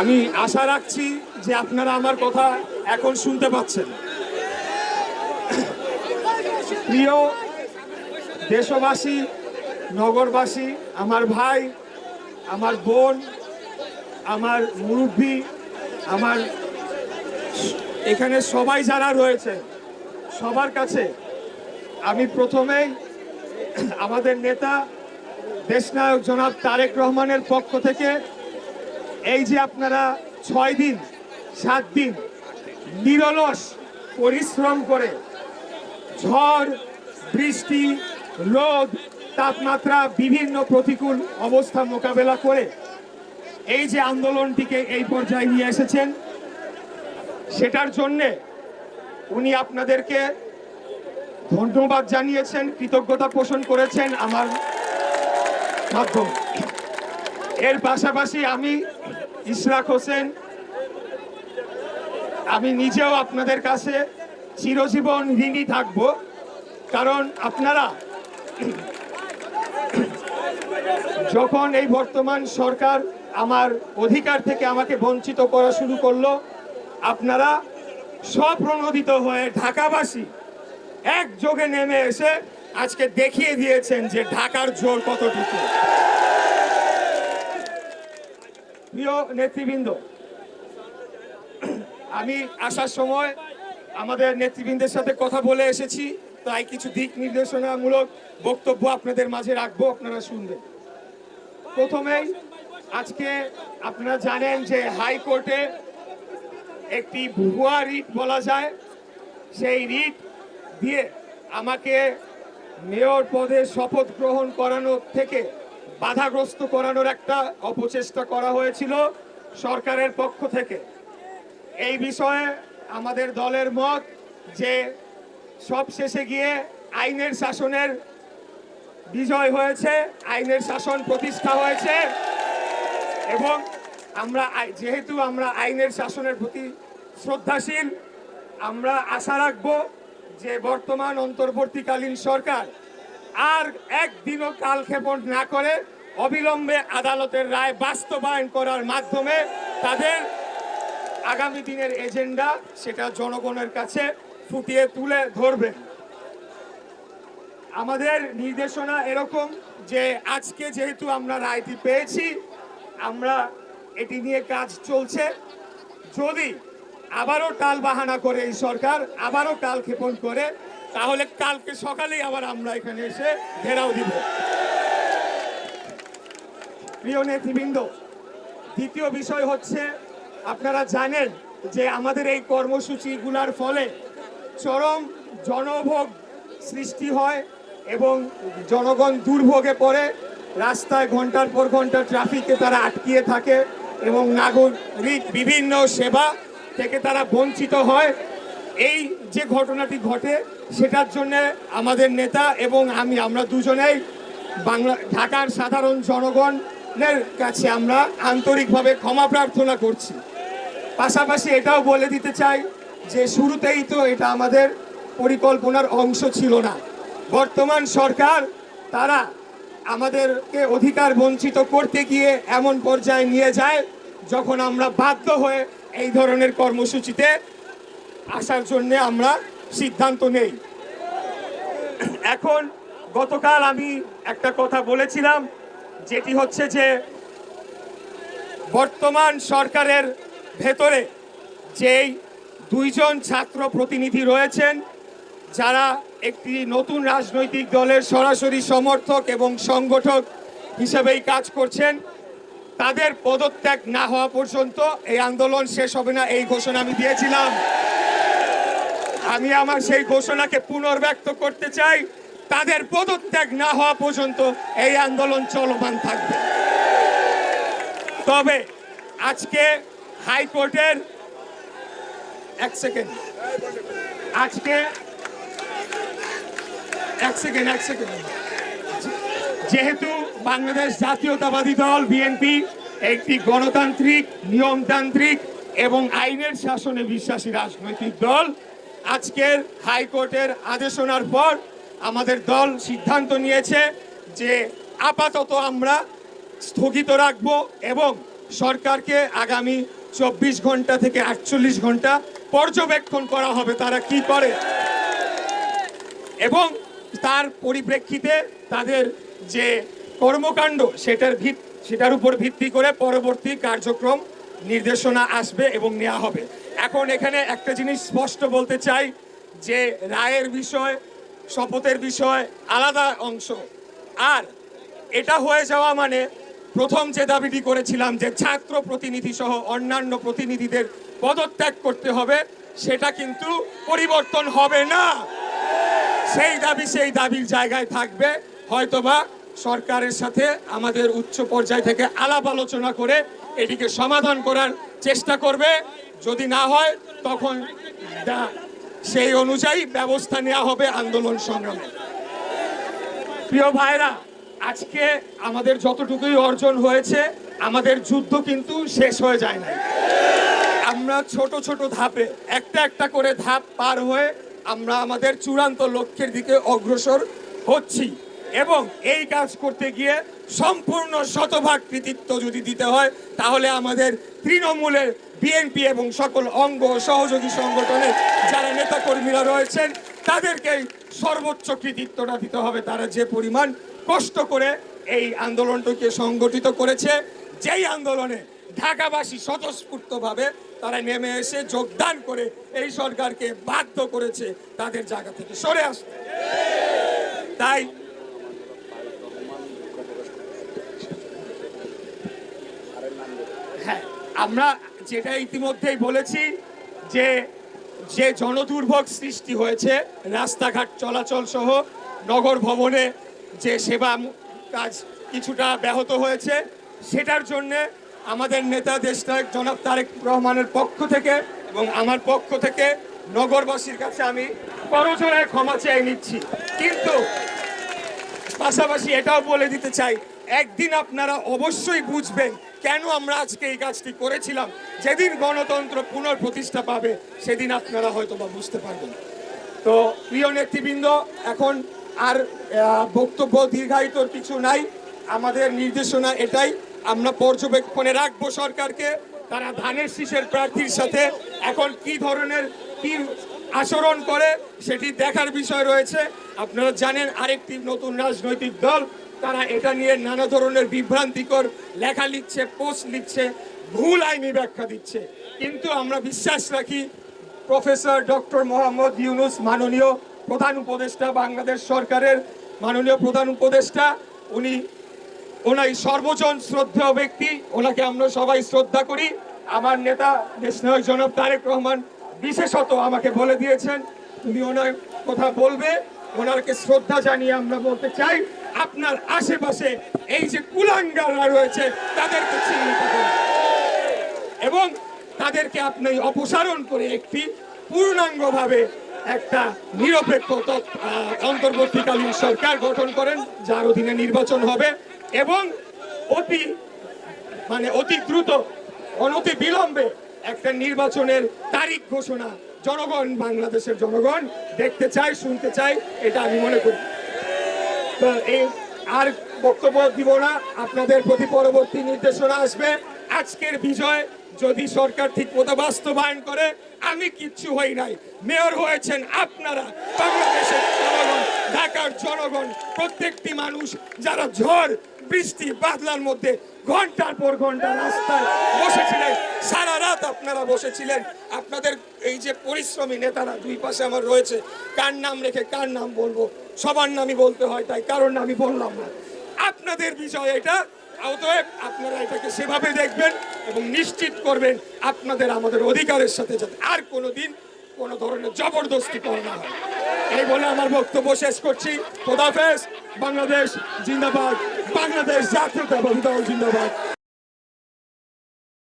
আমি আশা রাখছি যে আপনারা আমার কথা এখন শুনতে পাচ্ছেন। প্রিয় দেশবাসী, নগরবাসী, আমার ভাই, আমার বোন, আমার মুরব্বী, আমার এখানে সবাই যারা রয়েছে, সবার কাছে আমি প্রথমেই আমাদের নেতা, দেশনায়ক জনাব তারেক রহমানের পক্ষ থেকে এই যে আপনারা ছয় দিন, সাত দিন নিরলস পরিশ্রম করে ঝড়, বৃষ্টি, রোদ, তাপমাত্রা, বিভিন্ন প্রতিকূল অবস্থা মোকাবেলা করে এই যে আন্দোলনটিকে এই পর্যায়ে নিয়ে এসেছেন, সেটার জন্যে উনি আপনাদেরকে ধন্যবাদ জানিয়েছেন, কৃতজ্ঞতা পোষণ করেছেন আমার মাধ্যমে। এর পাশাপাশি আমি ইশরাক হোসেন, আমি নিজেও আপনাদের কাছে চিরজীবন ঋণী থাকব। কারণ আপনারা যখন এই বর্তমান সরকার আমার অধিকার থেকে আমাকে বঞ্চিত করা শুরু করল, আপনারা স্বপ্রণোদিত হয়ে ঢাকাবাসী একযোগে নেমে এসে আজকে দেখিয়ে দিয়েছেন যে ঢাকার জোর কতটুকু। প্রিয় নেতৃবৃন্দ, আমি আসার সময় আমাদের নেতৃবৃন্দের সাথে কথা বলে এসেছি, তাই কিছু দিক নির্দেশনামূলক বক্তব্য আপনাদের মাঝে রাখব, আপনারা শুনবেন। প্রথমেই, আজকে আপনারা জানেন যে হাইকোর্টে একটি ভুয়া রিট বলা যায়। সেই রিট দিয়ে আমাকে মেয়র পদে শপথ গ্রহণ করানোর থেকে বাধাগ্রস্ত করানোর একটা অপচেষ্টা করা হয়েছিল সরকারের পক্ষ থেকে। এই বিষয়ে আমাদের দলের মত যে সব শেষে গিয়ে আইনের শাসনের বিজয় হয়েছে, আইনের শাসন প্রতিষ্ঠা হয়েছে এবং আমরা যেহেতু আমরা আইনের শাসনের প্রতি শ্রদ্ধাশীল, আমরা আশা রাখব যে বর্তমান অন্তর্বর্তীকালীন সরকার আর একদিনও কালক্ষেপণ না করে অবিলম্বে আদালতের রায় বাস্তবায়ন করার মাধ্যমে তাদের আগামী দিনের এজেন্ডা সেটা জনগণের কাছে ফুটিয়ে তুলে ধরবে। আমাদের নির্দেশনা এরকম যে আজকে যেহেতু আমরা রায়টি পেয়েছি, আমরা এটি নিয়ে কাজ চলছে। যদি আবারও টাল বাহানা করে এই সরকার, আবারও কাল ক্ষেপণ করে, তাহলে কালকে সকালেই আবার আমরা এখানে এসে ঘেরাও দিব। প্রিয় নেতৃবৃন্দ, দ্বিতীয় বিষয় হচ্ছে, আপনারা জানেন যে আমাদের এই কর্মসূচিগুলার ফলে চরম জনভোগ সৃষ্টি হয় এবং জনগণ দুর্ভোগে পড়ে। রাস্তায় ঘণ্টার পর ঘণ্টা ট্রাফিকে তারা আটকিয়ে থাকে এবং নাগরিক বিভিন্ন সেবা থেকে তারা বঞ্চিত হয়। এই যে ঘটনাটি ঘটে, সেটার জন্য আমাদের নেতা এবং আমি, আমরা দুজনেই বাংলা ঢাকার সাধারণ জনগণের কাছে আমরা আন্তরিকভাবে ক্ষমা প্রার্থনা করছি। পাশাপাশি এটাও বলে দিতে চাই যে শুরুতেই তো এটা আমাদের পরিকল্পনার অংশ ছিল না। বর্তমান সরকার তারা আমাদেরকে অধিকার বঞ্চিত করতে গিয়ে এমন পর্যায়ে নিয়ে যায় যখন আমরা বাধ্য হয়ে এই ধরনের কর্মসূচিতে আসার জন্য আমরা সিদ্ধান্ত নেই। এখন গতকাল আমি একটা কথা বলেছিলাম যেটি হচ্ছে যে বর্তমান সরকারের ভেতরে যেই দুইজন ছাত্র প্রতিনিধি রয়েছেন, যারা একটি নতুন রাজনৈতিক দলের সরাসরি সমর্থক এবং সংগঠক হিসেবেই কাজ করছেন, তাদের পদত্যাগ না হওয়া পর্যন্ত এই আন্দোলন শেষ হবে না, এই ঘোষণা আমি দিয়েছিলাম। আমি আমার সেই ঘোষণাকে পুনর্ব্যক্ত করতে চাই। তাদের পদত্যাগ না হওয়া পর্যন্ত এই আন্দোলন চলমান থাকবে। তবে আজকে হাইকোর্টের এক সেকেন্ড। আজকে এক সেকেন্ড এক সেকেন্ড। যেহেতু বাংলাদেশ জাতীয়তাবাদী দল, বিএনপি একটি গণতান্ত্রিক, নিয়মতান্ত্রিক এবং আইনের শাসনে বিশ্বাসী রাজনৈতিক দল, আজকের হাইকোর্টের আদেশনার পর আমাদের দল সিদ্ধান্ত নিয়েছে যে আপাতত আমরা স্থগিত রাখব এবং সরকারকে আগামী চব্বিশ ঘণ্টা থেকে আটচল্লিশ ঘণ্টা পর্যবেক্ষণ করা হবে তারা কি করে। এবং তার পরিপ্রেক্ষিতে তাদের যে কর্মকাণ্ড সেটার ভিত, সেটার উপর ভিত্তি করে পরবর্তী কার্যক্রম নির্দেশনা আসবে এবং নেওয়া হবে। এখন এখানে একটা জিনিস স্পষ্ট বলতে চাই যে রায়ের বিষয় শপথের বিষয় আলাদা অংশ। আর এটা হয়ে যাওয়া মানে প্রথম যে দাবিটি করেছিলাম যে ছাত্র প্রতিনিধি সহ অন্যান্য প্রতিনিধিদের পদত্যাগ করতে হবে, সেটা কিন্তু পরিবর্তন হবে না। সেই দাবি সেই দাবির জায়গায় থাকবে। হয়তোবা সরকারের সাথে আমাদের উচ্চ পর্যায় থেকে আলাপ আলোচনা করে এটিকে সমাধান করার চেষ্টা করবে। যদি না হয়, তখন সেই অনুযায়ী ব্যবস্থা নেওয়া হবে আন্দোলন সংগ্রামে। প্রিয় ভাইরা, আজকে আমাদের যতটুকুই অর্জন হয়েছে, আমাদের যুদ্ধ কিন্তু শেষ হয়ে যায় না আমরা ছোট ছোট ধাপে, একটা একটা করে ধাপ পার হয়ে আমরা আমাদের চূড়ান্ত লক্ষ্যের দিকে অগ্রসর হচ্ছি। এবং এই কাজ করতে গিয়ে সম্পূর্ণ শতভাগ কৃতিত্ব যদি দিতে হয়, তাহলে আমাদের তৃণমূলের বিএনপি এবং সকল অঙ্গ সহযোগী সংগঠনের যারা নেতাকর্মীরা রয়েছেন, তাদেরকেই সর্বোচ্চ কৃতিত্বটা দিতে হবে। তারা যে পরিমাণ কষ্ট করে এই আন্দোলনটাকে সংগঠিত করেছে, যেই আন্দোলনে ঢাকাবাসী স্বতঃস্ফূর্তভাবে তারা নেমে এসে যোগদান করে এই সরকারকে বাধ্য করেছে, তাদের জায়গা থেকে সরে আসতে। তাই আমরা যেটা ইতিমধ্যেই বলেছি যে যে জনদুর্ভোগ সৃষ্টি হয়েছে, রাস্তাঘাট চলাচল সহ নগর ভবনে যে সেবা কাজ কিছুটা ব্যাহত হয়েছে, সেটার জন্য আমাদের নেতা দেশনায়ক জনাব তারেক রহমানের পক্ষ থেকে এবং আমার পক্ষ থেকে নগরবাসীর কাছে আমি করজোড়ায় ক্ষমা চেয়ে নিচ্ছি। কিন্তু পাশাপাশি এটাও বলে দিতে চাই, একদিন আপনারা অবশ্যই বুঝবেন কেন আমরা আজকে এই কাজটি করেছিলাম? যেদিন গণতন্ত্র পুনঃপ্রতিষ্ঠা পাবে, সেদিন আপনারা হয়তো বা বুঝতে পারবেন। তো প্রিয় নেতৃবৃন্দ, এখন আর বক্তব্য দীর্ঘায়িতর কিছু নাই। আমাদের নির্দেশনা এটাই, আমরা পর্যবেক্ষণে রাখব সরকারকে, তারা ধানের শীষের প্রার্থীর সাথে এখন কি ধরনের কি আচরণ করে সেটি দেখার বিষয় রয়েছে। আপনারা জানেন আরেকটি নতুন রাজনৈতিক দল তারা এটা নিয়ে নানা ধরনের বিভ্রান্তিকর লেখা লিখছে পোস্ট লিখছে, ভুল আইনি ব্যাখ্যা দিচ্ছে। কিন্তু আমরা বিশ্বাস রাখি, প্রফেসর ডক্টর মোহাম্মদ ইউনুস মাননীয় প্রধান উপদেষ্টা, বাংলাদেশ সরকারের মাননীয় প্রধান উপদেষ্টা, উনি ওনাই সর্বজন শ্রদ্ধেয় ব্যক্তি, ওনাকে আমরা সবাই শ্রদ্ধা করি। আমার নেতা দেশনায়ক জনাব তারেক রহমান বিশেষত আমাকে বলে দিয়েছেন তুমি ওনার কথা বলবে ওনারকে শ্রদ্ধা জানিয়ে আমরা বলতে চাই। আপনার আশেপাশে এই যে কুলাঙ্গাররা রয়েছে, তাদেরকে চিহ্নিত করুন। এবং তাদেরকে আপনি অপসারণ করে একটি পূর্ণাঙ্গভাবে একটা নিরপেক্ষ অন্তর্বর্তীকালীন সরকার গঠন করেন, যার অধীনে নির্বাচন হবে এবং অতি মানে অতি দ্রুত, অনতি বিলম্বে একটা নির্বাচনের তারিখ ঘোষণা জনগণ, বাংলাদেশের জনগণ দেখতে চায়, শুনতে চায়, এটা আমি মনে করি। এই আর বক্তব্য দিব না। আপনাদের প্রতি পরবর্তী নির্দেশনা আসবে। আজকের বিজয় যদি সরকার ঠিক মতো বাস্তবায়ন করে, আমি কিচ্ছু হই নাই। মেয়র হয়েছেন আপনারা, বাংলাদেশের জনগণ, ঢাকার জনগণ, প্রত্যেকটি মানুষ যারা ঝড়, বৃষ্টি, বাদলার মধ্যে ঘণ্টার পর ঘণ্টা রাস্তায় বসেছিলেন, সারা রাত আপনারা বসেছিলেন। আপনাদের এই যে পরিশ্রমী নেতারা দুই পাশে আমার রয়েছে, কার নাম রেখে কার নাম বলব? সবার নামই বলতে হয়, তাই কারোর নামই বললাম না। আপনাদের বিষয় এটা, অতএব আপনারা এটাকে সেভাবে দেখবেন এবং নিশ্চিত করবেন আপনাদের আমাদের অধিকারের সাথে যাতে আর কোনো দিন কোনো ধরনের জবরদস্তি করা না হয়। এই বলে আমার বক্তব্য শেষ করছি। খোদাফেজ বাংলাদেশ জিন্দাবাদ। বাংলাদেশ জাতীয়তাবাদী দল জিন্দাবাদ।